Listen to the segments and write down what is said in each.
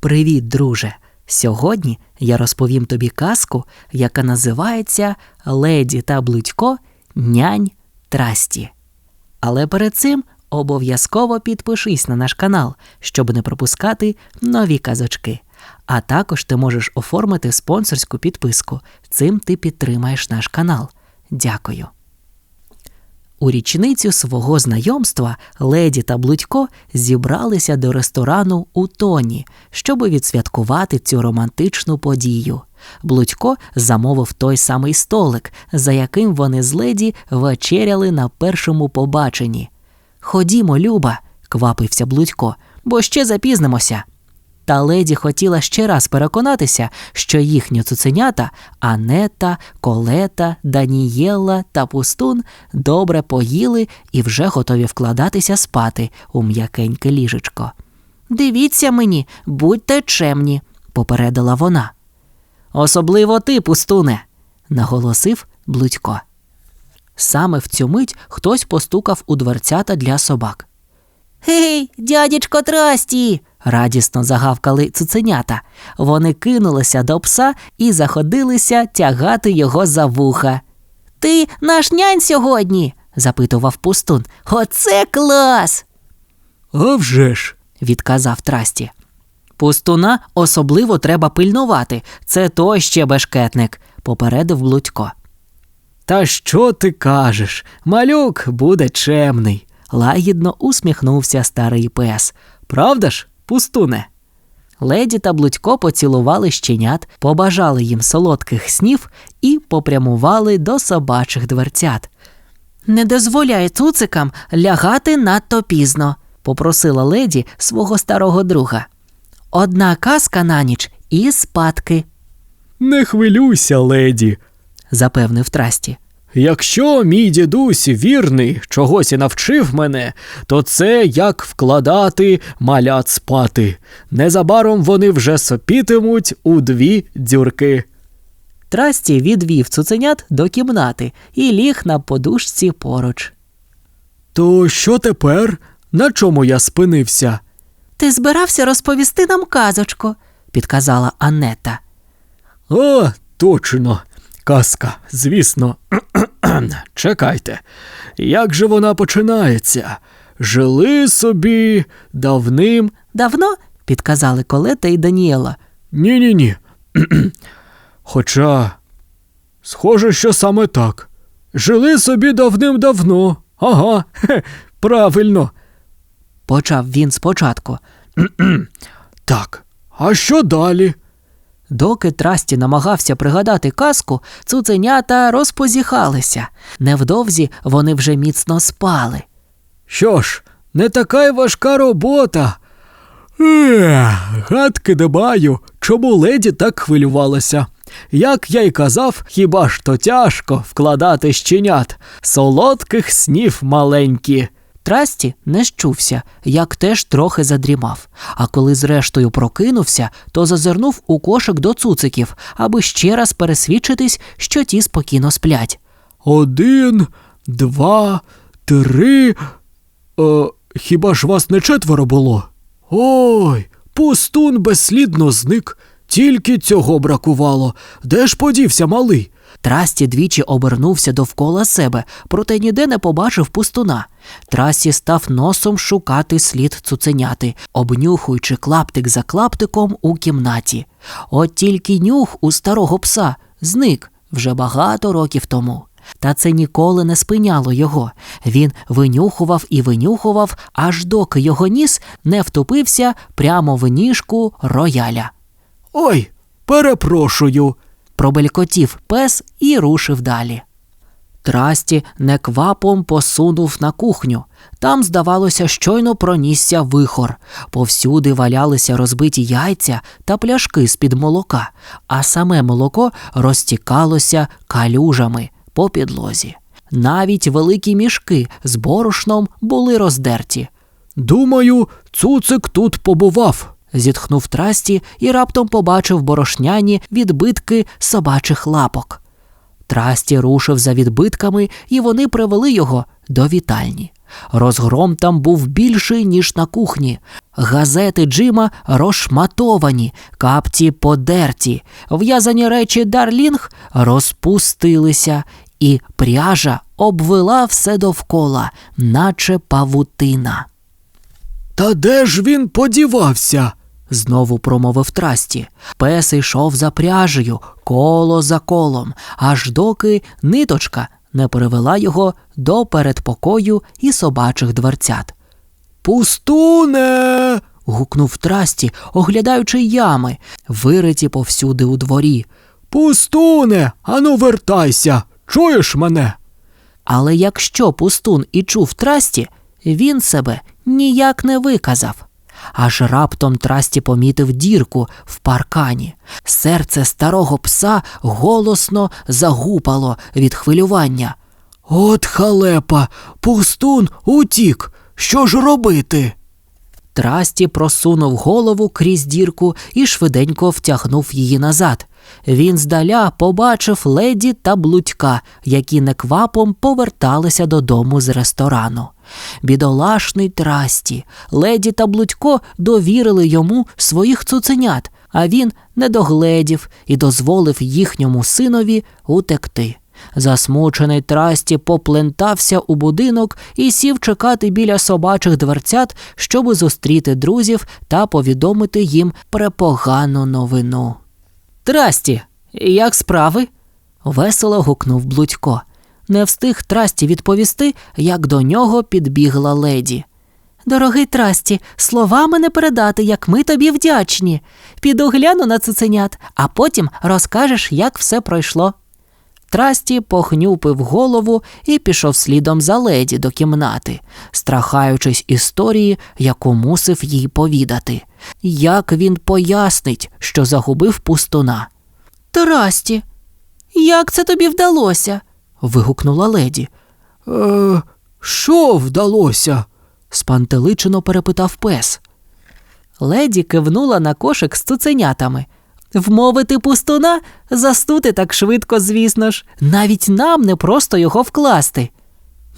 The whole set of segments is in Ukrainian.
Привіт, друже! Сьогодні я розповім тобі казку, яка називається Леді та Блудько Нянь Трасті. Але перед цим обов'язково підпишись на наш канал, щоб не пропускати нові казочки. А також ти можеш оформити спонсорську підписку. Цим ти підтримаєш наш канал. Дякую. У річницю свого знайомства леді та Блудько зібралися до ресторану у Тоні, щоби відсвяткувати цю романтичну подію. Блудько замовив той самий столик, за яким вони з леді вечеряли на першому побаченні. Ходімо, Люба, квапився Блудько, бо ще запізнимося. Та леді хотіла ще раз переконатися, що їхні цуценята Анета, Колета, Данієла та Пустун добре поїли і вже готові вкладатися спати у м'якеньке ліжечко. Дивіться мені, будьте чемні, попередила вона. Особливо ти, пустуне, наголосив Блудько. Саме в цю мить хтось постукав у дверцята для собак. Гей, дядечко Трасті. Радісно загавкали цуценята. Вони кинулися до пса і заходилися тягати його за вуха. Ти наш нянь сьогодні? запитував пустун. Оце клас. А вже ж. відказав Трасті. Пустуна особливо треба пильнувати. Це той ще бешкетник, попередив Блудько. Та що ти кажеш? Малюк буде чемний. Лагідно усміхнувся старий пес. Правда ж, пустуне? Леді та Блудько поцілували щенят, побажали їм солодких снів і попрямували до собачих дверцят. Не дозволяй цуцикам лягати надто пізно, попросила леді свого старого друга. Одна казка на ніч і спадки, Не хвилюйся, леді. запевнив трасті. Якщо мій дідусь вірний чогось і навчив мене, то це як вкладати малят спати. Незабаром вони вже сопітимуть у дві дзюрки. Трасті відвів цуценят до кімнати і ліг на подушці поруч. То що тепер? На чому я спинився? Ти збирався розповісти нам казочку, підказала Аннета. О, точно. Казка, звісно. Чекайте. Як же вона починається? Жили собі давним. Давно? підказали Колета і Даніела. Ні, ні, ні. Хоча, схоже, що саме так. Жили собі давним-давно. Ага, хе, правильно. Почав він спочатку. Так, а що далі? Доки Трасті намагався пригадати казку, цуценята розпозіхалися. Невдовзі вони вже міцно спали. Що ж, не така й важка робота. Ех, гадки не чому леді так хвилювалася. Як я й казав, хіба ж то тяжко вкладати щенят, солодких снів маленькі. Трасті не щувся, як теж трохи задрімав. А коли зрештою прокинувся, то зазирнув у кошик до цуциків, аби ще раз пересвідчитись, що ті спокійно сплять. Один, два, три. Е, хіба ж вас не четверо було? Ой, пустун безслідно зник. Тільки цього бракувало. Де ж подівся малий? Трасті двічі обернувся довкола себе, проте ніде не побачив пустуна. Трасті став носом шукати слід цуценяти, обнюхуючи клаптик за клаптиком у кімнаті. От тільки нюх у старого пса зник вже багато років тому. Та це ніколи не спиняло його. Він винюхував і винюхував, аж доки його ніс не втопився прямо в ніжку рояля. Ой, перепрошую. Пробелькотів пес і рушив далі. Трасті неквапом посунув на кухню. Там, здавалося, щойно пронісся вихор. Повсюди валялися розбиті яйця та пляшки з-під молока, а саме молоко розтікалося калюжами по підлозі. Навіть великі мішки з борошном були роздерті. Думаю, цуцик тут побував. Зітхнув трасті і раптом побачив борошняні відбитки собачих лапок. Трасті рушив за відбитками, і вони привели його до вітальні. Розгром там був більший, ніж на кухні. Газети Джима розшматовані, капці подерті, в'язані речі Дарлінг розпустилися, і пряжа обвела все довкола, наче павутина. Та де ж він подівався? Знову промовив трасті. Пес йшов за пряжею, коло за колом, аж доки ниточка не привела його до передпокою і собачих дверцят. Пустуне. гукнув трасті, оглядаючи ями, вириті повсюди у дворі. Пустуне, ану вертайся. Чуєш мене? Але якщо пустун і чув трасті, він себе ніяк не виказав. Аж раптом трасті помітив дірку в паркані. Серце старого пса голосно загупало від хвилювання. От халепа, пустун утік. Що ж робити? Трасті просунув голову крізь дірку і швиденько втягнув її назад. Він здаля побачив леді та блудька, які неквапом поверталися додому з ресторану. Бідолашний трасті, леді та блудько довірили йому своїх цуценят, а він не догледів і дозволив їхньому синові утекти. Засмучений трасті поплентався у будинок і сів чекати біля собачих дверцят, щоби зустріти друзів та повідомити їм препогану новину. Трасті, як справи? весело гукнув Блудько. Не встиг Трасті відповісти, як до нього підбігла леді. Дорогий Трасті, словами не передати, як ми тобі вдячні. Піду гляну на цуценят, а потім розкажеш, як все пройшло. Трасті похнюпив голову і пішов слідом за леді до кімнати, страхаючись історії, яку мусив їй повідати. Як він пояснить, що загубив пустуна? Трасті, як це тобі вдалося? Вигукнула леді. Е, що вдалося? спантеличено перепитав пес. Леді кивнула на кошик з цуценятами. Вмовити пустуна заснути так швидко, звісно ж, навіть нам не просто його вкласти.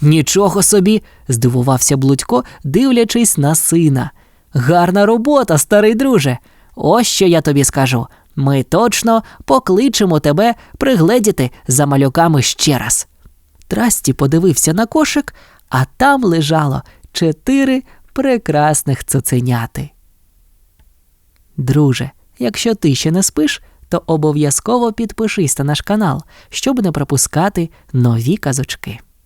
Нічого собі, здивувався Блудько, дивлячись на сина. Гарна робота, старий друже. Ось що я тобі скажу. Ми точно покличемо тебе пригледіти за малюками ще раз. Трасті подивився на кошик, а там лежало чотири прекрасних цуценяти. Друже, якщо ти ще не спиш, то обов'язково підпишись на наш канал, щоб не пропускати нові казочки.